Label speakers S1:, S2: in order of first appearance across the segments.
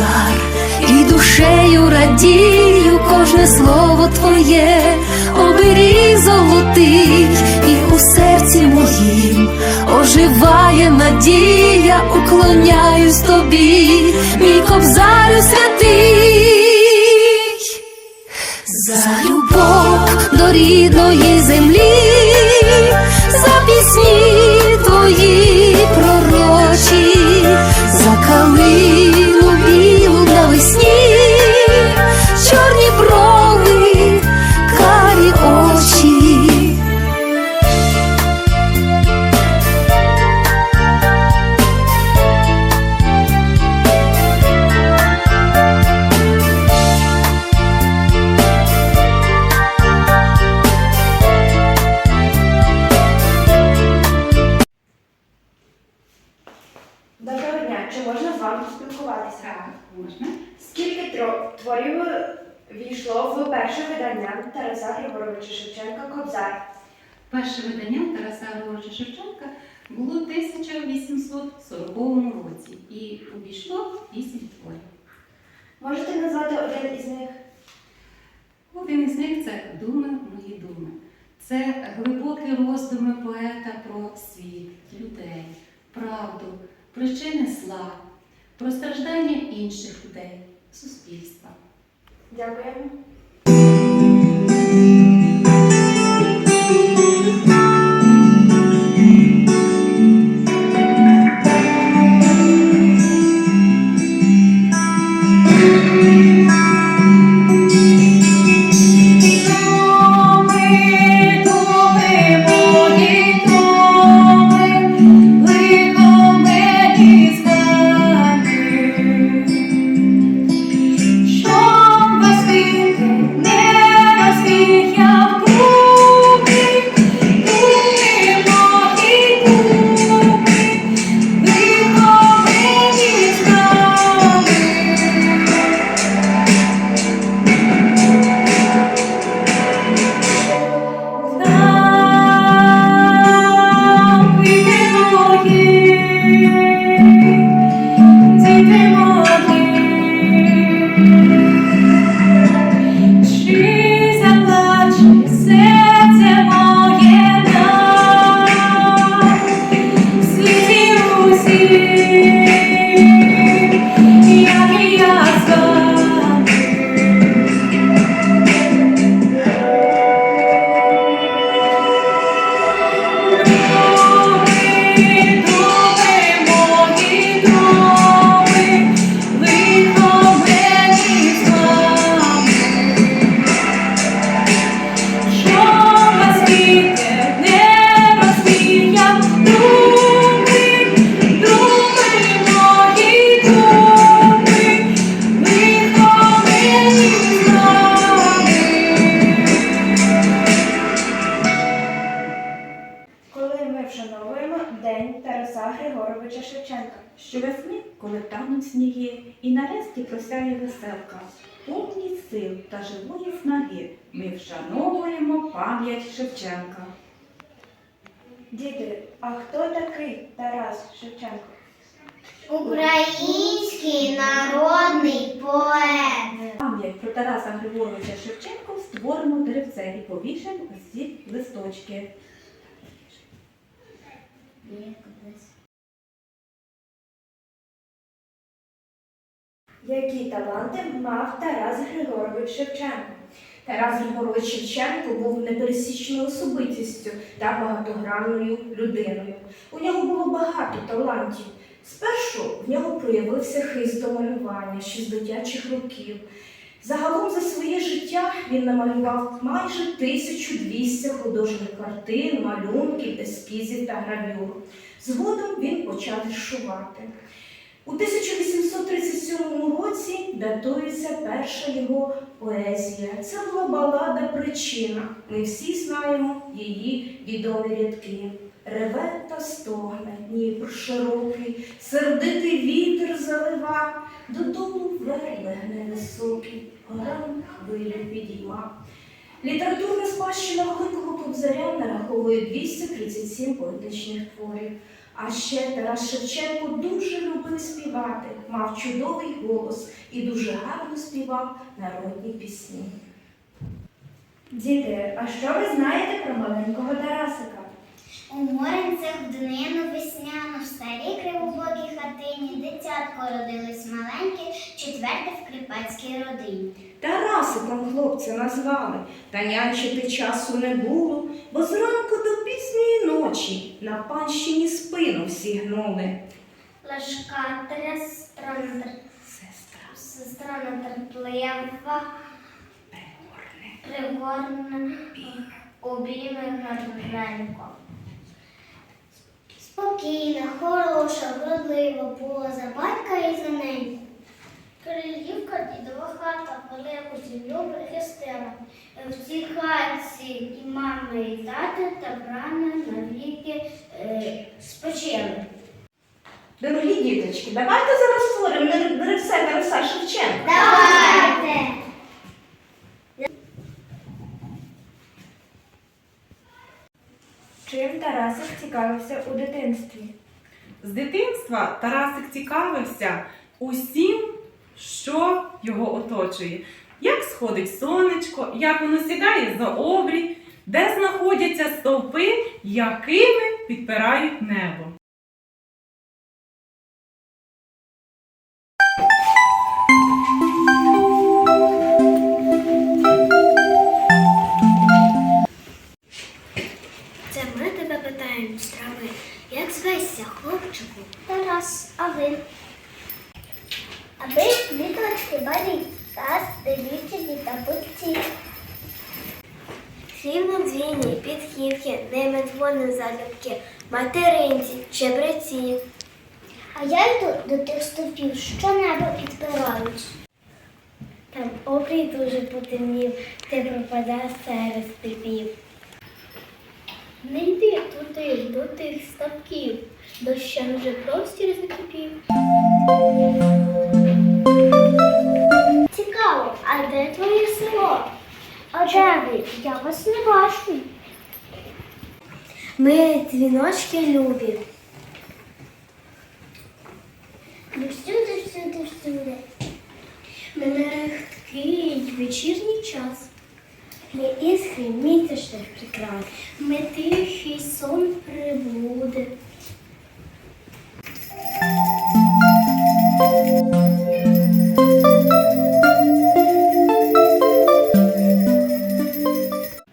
S1: кобзар, і душею радію кожне слово твоє, оберіг золотий, і у серці моїм оживає надія, уклоняюсь тобі, мій кобзарю святий. За любов до рідної землі, за пісні твої пророчі, за калину
S2: в видання Тараса Григоровича Шевченка Кобзар?
S3: Перше видання Тараса Григоровича Шевченка було в 1840 році і увійшло 8 творів.
S2: Можете назвати один із них?
S3: Один із них це Думи мої думи. Це глибокі роздуми поета про світ, людей, правду, причини зла, про страждання інших людей, суспільства.
S2: Дякуємо. Коли Григоровича Шевченка.
S4: Щовесни, коли тануть сніги, і нарешті просяє веселка, повні сил та живої снаги, ми вшановуємо пам'ять Шевченка.
S2: Діти, а хто такий Тарас Шевченко?
S5: Український народний поет.
S4: Пам'ять про Тараса Григоровича Шевченка створимо деревце і повішемо всі листочки.
S2: Які таланти мав Тарас Григорович Шевченко?
S6: Тарас Григорович Шевченко був непересічною особистістю та багатогранною людиною. У нього було багато талантів. Спершу в нього проявився хист до малювання ще з дитячих років. Загалом за своє життя він намалював майже 1200 художніх картин, малюнків, ескізів та гравюр. Згодом він почав вишивати. У 1837 році датується перша його поезія. Це була балада Причина. Ми всі знаємо її відомі рядки. Реве та стогне, Дніпр широкий, сердитий вітер залива, додому верлегне високий, горам хвилю підійма. Літературна спадщина Великого Кобзаря нараховує 237 поетичних творів. А ще Тарас Шевченко дуже любив співати, мав чудовий голос і дуже гарно співав народні пісні. Діти, а що ви знаєте про маленького Тарасика?
S5: У моренцях в днину весняну, в старій кривобокій хатині, дитятко родилось маленьке, четверте в кріпацькій родині.
S6: Тарасиком хлопця назвали, та нянчити часу не було, бо зранку до пізньої ночі на панщині спину всі гнули.
S5: Лашка сестра,
S6: Сестра
S5: сестра нетерплива, пригорне, обійме гарненько. Спокійна, хороша, вродлива була за батька і за неї. Королівка дідова хата велику сім'ю прихистила. В цій хаті і мама, і тата та брана навіки е, спочили.
S6: Дорогі діточки, давайте зараз створимо рецепт Тараса Шевченка.
S5: Давайте!
S6: Чим Тарасик цікавився у дитинстві?
S7: З дитинства Тарасик цікавився усім, що його оточує. Як сходить сонечко, як воно сідає за обрій, де знаходяться стовпи, якими підпирають небо.
S5: Обрій дуже потемнів, ти пропадеш серед степів. Не йди туди, до тих ставків, дощем вже простір закипів. Цікаво, а де твоє село? Де? Я вас не бачу. Ми дзвіночки любі. Всюди, всюди, всюди. Ми мерехткий вечірній час. Ми іскри місячних прикрас, ми тихий сон прибуде.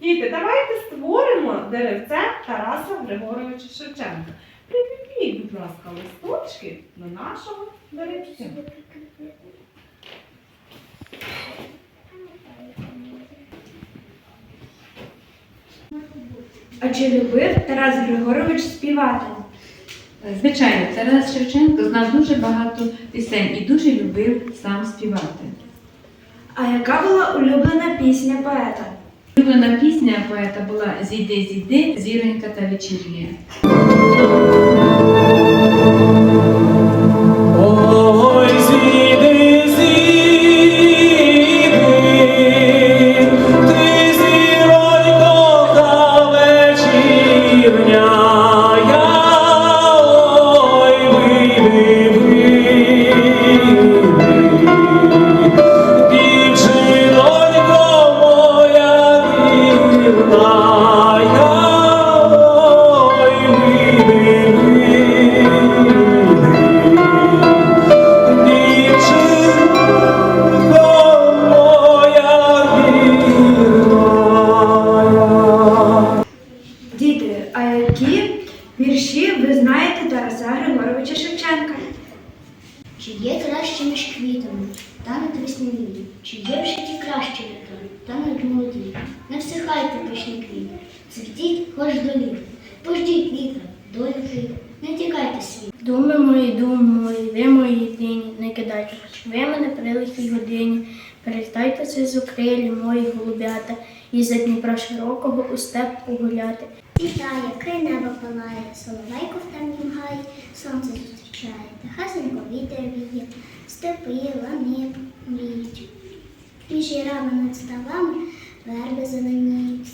S7: Діти, давайте створимо деревце Тараса Григоровича Шевченка. Прикріпіть, будь ласка, листочки до нашого деревця.
S6: Чи любив Тарас Григорович співати?
S8: Звичайно, Тарас Шевченко знав дуже багато пісень і дуже любив сам співати.
S6: А яка була улюблена пісня поета?
S8: Улюблена пісня поета була Зійди, зійди, зіронька та вечірня.
S5: Квітами, тануть весняні, чи є в житті краще літо, тануть молоді. Не всихайте пишні квіти, цвітіть хоч до літа, пождіть літа, долю літа, не тікайте світ.
S9: Думи мої, думи мої, ви мої єдині, не кидайте, хоч ви мене при лихій годині. Перестайтеся з окрилі мої голубята, і за Дніпра широкого у степ погуляти.
S5: Вітає, край неба палає, соловейко в темнім гаї, сонце зустрічає, та хасенько вітер віє, степи, лани мріють. Між ярами над ставами верби зеленіють.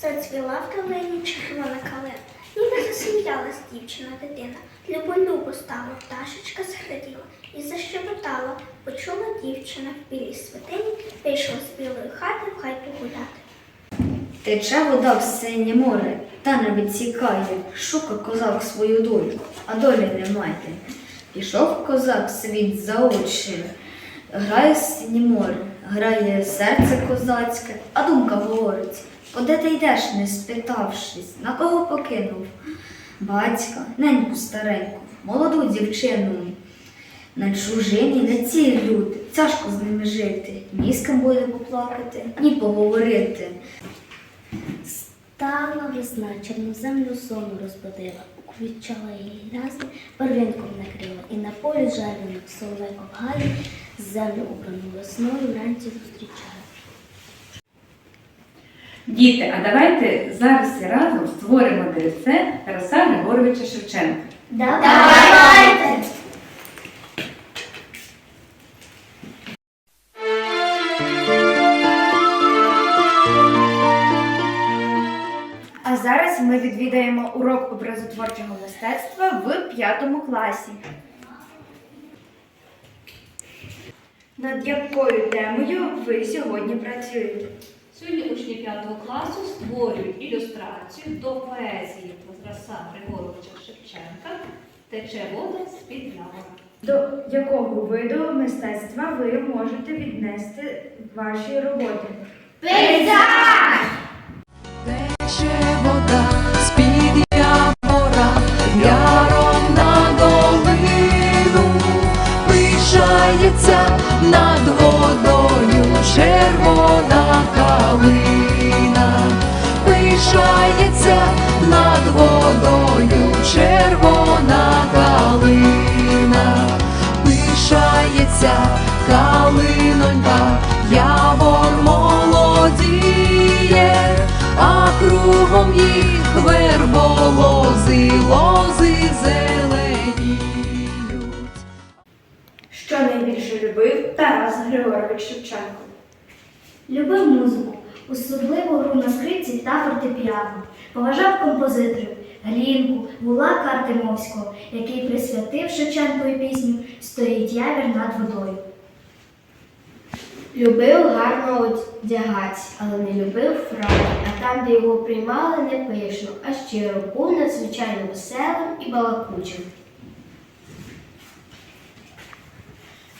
S5: Зацвіла в калині червона калина, Ніби засміялась дівчина дитина. Любо-любо стала, пташечка зграділа і защебетала. Почула дівчина в білій святині, вийшла з білої хати в хату гуляти.
S10: Тече вода в синє море, та не відсікає, шука козак свою долю, а долі немає. Пішов козак світ за очі, грає синє море, грає серце козацьке, а думка говорить, куди ти йдеш, не спитавшись, на кого покинув? Батька, неньку стареньку, молоду дівчину. На чужині, на цій люди, тяжко з ними жити, ні з ким буде поплакати, ні поговорити.
S5: Стала весна, чорноземну зону розбудила, уквічала її рясни, первинком накрила, і на полі жарених соловейко в галі землю убрану весною вранці зустрічає.
S2: Діти, а давайте зараз всі разом створимо деревце Тараса Григоровича Шевченка.
S5: Давайте!
S6: Ми відвідаємо урок образотворчого мистецтва в п'ятому класі. Над якою темою ви сьогодні працюєте?
S11: Сьогодні учні 5 класу створюють ілюстрацію до поезії Тараса Григоровича Шевченка Тече вода з-під явора.
S6: До якого виду мистецтва ви можете віднести ваші роботи?
S10: Тече вода. З-під явора, яром на долину, пишається над водою червона калина, пишається над водою червона калина, пишається калинонька, кругом їх верболози, лози зеленіють.
S6: Що найбільше любив Тарас Григорович Шевченко?
S5: Любив музику, особливо гру на скрипці та фортепіано. Поважав композиторів Глінку, Гулака Артемовського, який присвятив Шевченкові пісню Стоїть явір над водою. Любив гарно одягатись, але не любив фраки, а там, де його приймали, не пишно, а щиро був надзвичайно веселим і балакучим.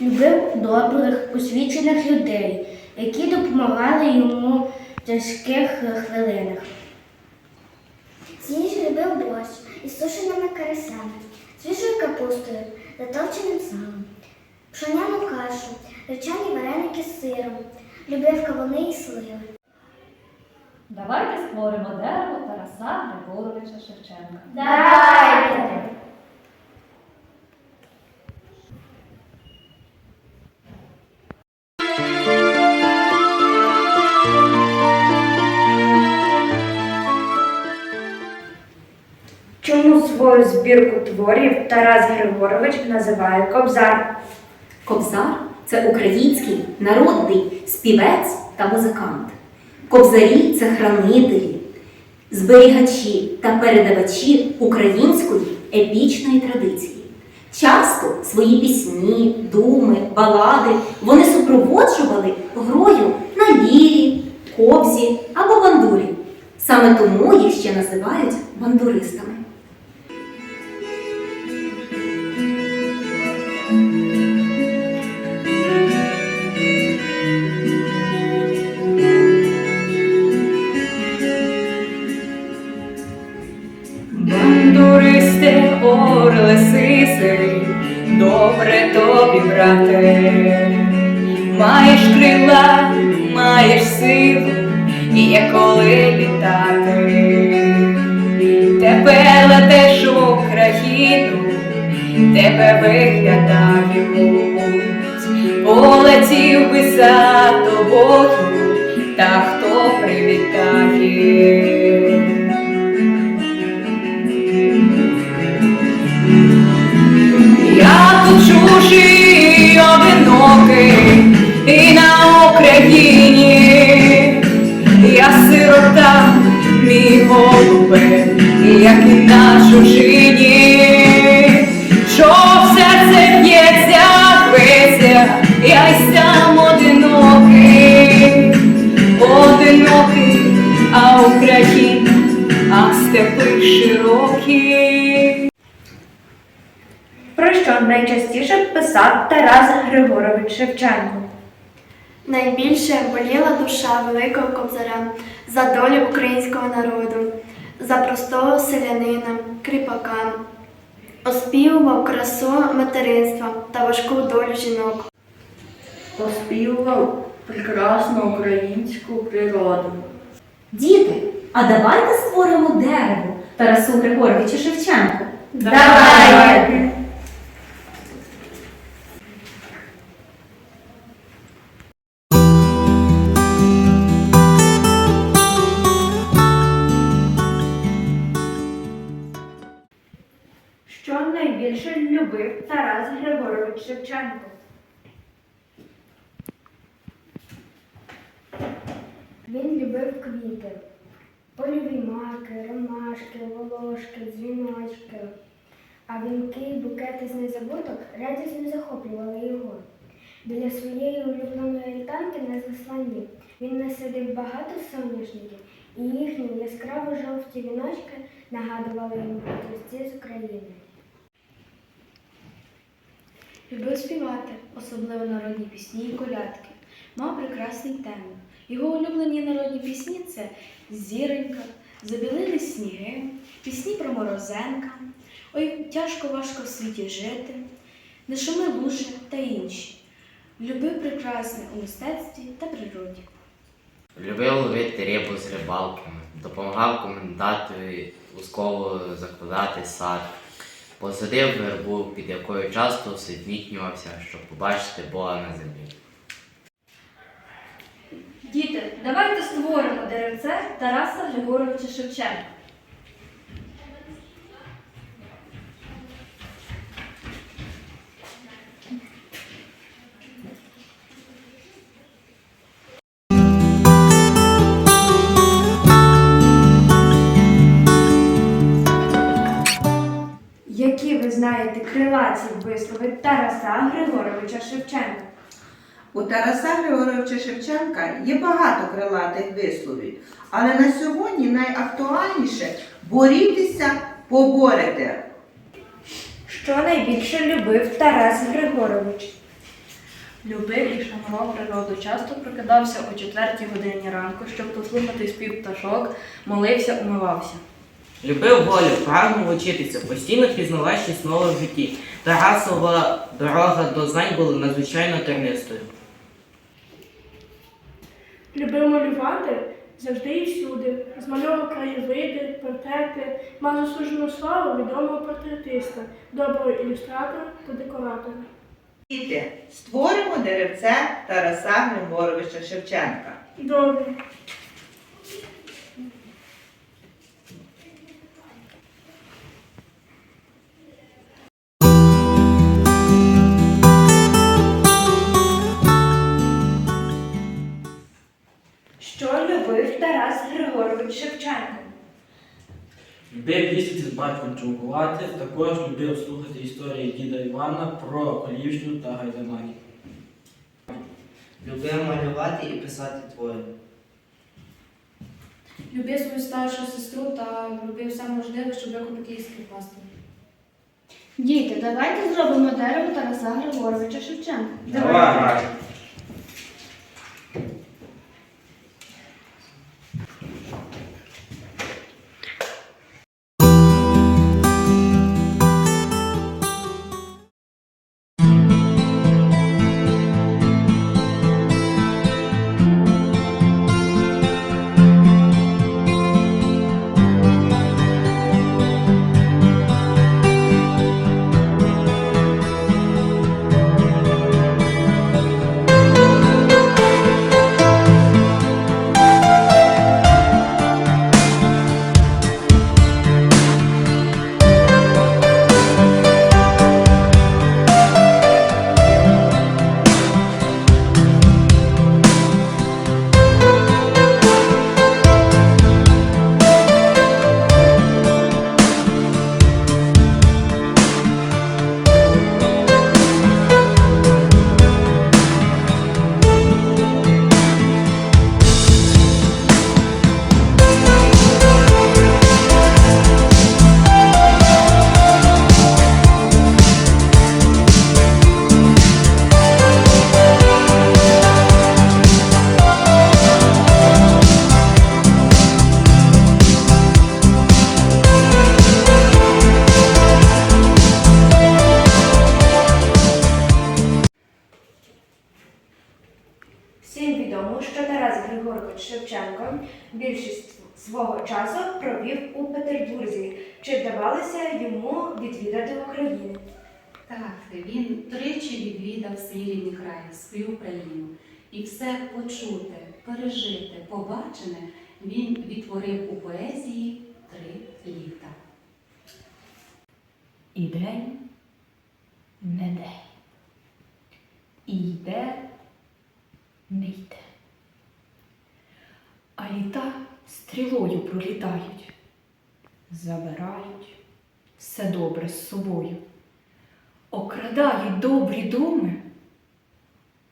S5: Любив добрих, освічених людей, які допомагали йому в тяжких хвилинах. Сніж любив борщ із сушеними карасями, свіжою капустою, затовченим салом, пшоняну кашу, речані вареники з сиром, любив кавуни і сливи.
S11: Давайте створимо дерево Тараса Григоровича Шевченка.
S5: Давайте!
S6: Чому свою збірку творів Тарас Григорович називає Кобзар?
S12: Кобзар це український народний співець та музикант. Кобзарі це хранителі, зберігачі та передавачі української епічної традиції. Часто свої пісні, думи, балади вони супроводжували грою на лірі, кобзі або бандурі. Саме тому їх ще називають бандуристами.
S2: Добре тобі, брате, маєш крила, маєш силу, і є коли літати. Тепер летиш в Україну, тебе виглядають, полетів би за тобою, та хто привітає. Тут одинокий і на Україні, я сирота мій голубе, як і на чужині, що в серце б'ється, б'ється, я й сам одинокий, одинокий, а Україна, а степи широкі.
S6: Що найчастіше писав Тарас Григорович Шевченко?
S9: Найбільше боліла душа Великого Кобзаря за долю українського народу, за простого селянина, кріпака, оспівував красу материнства та важку долю жінок.
S13: Оспівував прекрасну українську природу.
S12: Діти, а давайте створимо дерево Тарасу Григоровичу Шевченку.
S6: Давайте! Любив Тарас Григорович Шевченко?
S9: Він любив квіти, польові маки, ромашки, волошки, дзвіночки. А вінки букети з незабуток радісно захоплювали його. Біля своєї улюбленої альтанки на засланні він насадив багато соняшників, і їхні яскраво жовті віночки нагадували йому про з України. Любив співати, особливо народні пісні і колядки. Мав прекрасний темп. Його улюблені народні пісні це Зіронька, Забілили сніги, пісні про Морозенка, Ой, тяжко важко в світі жити, Не шуми луже та інші. Любив прекрасне у мистецтві та природі.
S14: Любив ловити рибу з рибалками, допомагав комендантові узково закладати сад, посадив вербу, під якою часто всесвітнювався, щоб побачити Бога на землі.
S15: Діти, давайте створимо деревце Тараса Григоровича Шевченка.
S6: Знаєте крилаті вислови Тараса Григоровича Шевченка?
S16: У Тараса Григоровича Шевченка є багато крилатих висловів, але на сьогодні найактуальніше борітеся, поборете.
S6: Що найбільше любив Тарас Григорович?
S17: Любив і шанував природу. Часто прокидався о четвертій годині ранку, щоб послухати спів пташок, молився, умивався.
S18: Любив волю, прагнув учитися, постійно пізнавав щось нове в житті. Тарасова дорога до знань була надзвичайно тернистою.
S9: Любив малювати завжди і всюди. Змальовував краєвиди, портрети, мав заслужену славу відомого портретиста, доброго ілюстратора та декоратора.
S16: Діти, створимо деревце Тараса Григоровича Шевченка.
S9: Добре.
S6: Шевченко?
S8: Любив їздити з батьком чумкувати, також любив слухати історії діда Івана про Колівщину та Гайдамаків.
S19: Любив малювати і писати твори.
S9: Любив свою старшу сестру та робив все можливе, щоб виконати її скріпасти. Діти, давайте зробимо дерево Тараса Григоровича Шевченка.
S20: Давай.
S2: Більшість свого часу провів у Петербурзі. Чи вдавалося йому відвідати Україну?
S3: Так, він тричі відвідав свій рідний край, свою Україну. І все почуте, пережите, побачене він відтворив у поезії три літа.
S4: І день не день. І йде, не йде. А літа стрілою пролітають, забирають все добре з собою, окрадають добрі думи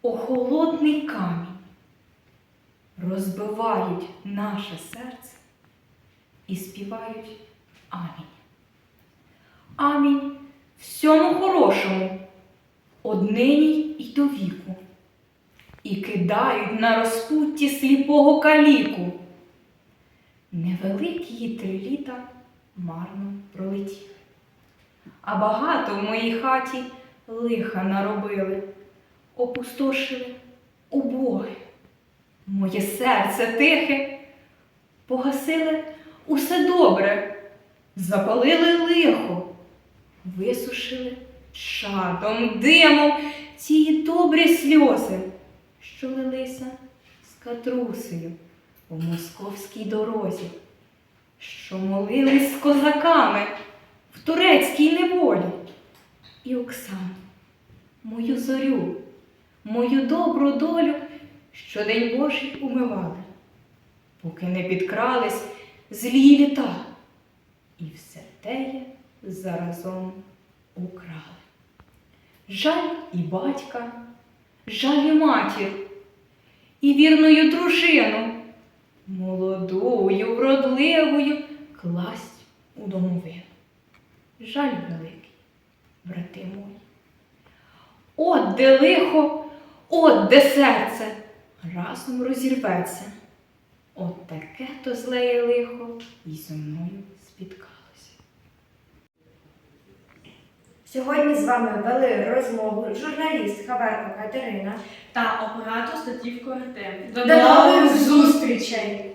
S4: о холодний камінь, розбивають наше серце і співають амінь. Амінь всьому хорошому, однині й до віку, і кидають на розпутті сліпого каліку. Невеликі її три літа марно пролетіли. А багато в моїй хаті лиха наробили, опустошили убоги. Моє серце тихе, погасили усе добре, запалили лихо, висушили чадом, димом ці добрі сльози, що лилися з катрусею у московській дорозі, що молились з козаками в турецькій неволі. І Оксану, мою зорю, мою добру долю, що день Божий умивали, поки не підкрались злі літа, і все теє заразом украли. Жаль і батька, жаль і матір, і вірною дружину, молодою, вродливою, класть у домовину. Жаль великий, брати мої. От де лихо, от де серце разом розірветься. От таке то злеє лихо і зо мною спіткалося.
S2: Сьогодні з вами вели розмову журналіст Хаверко Катерина
S17: та оператор Статів Артем.
S2: До нових зустрічей!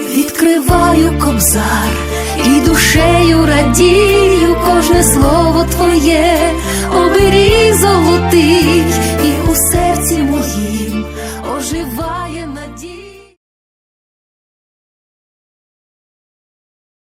S11: Відкриваю кобзар і душею радію кожне слово твоє, оберіг золотий.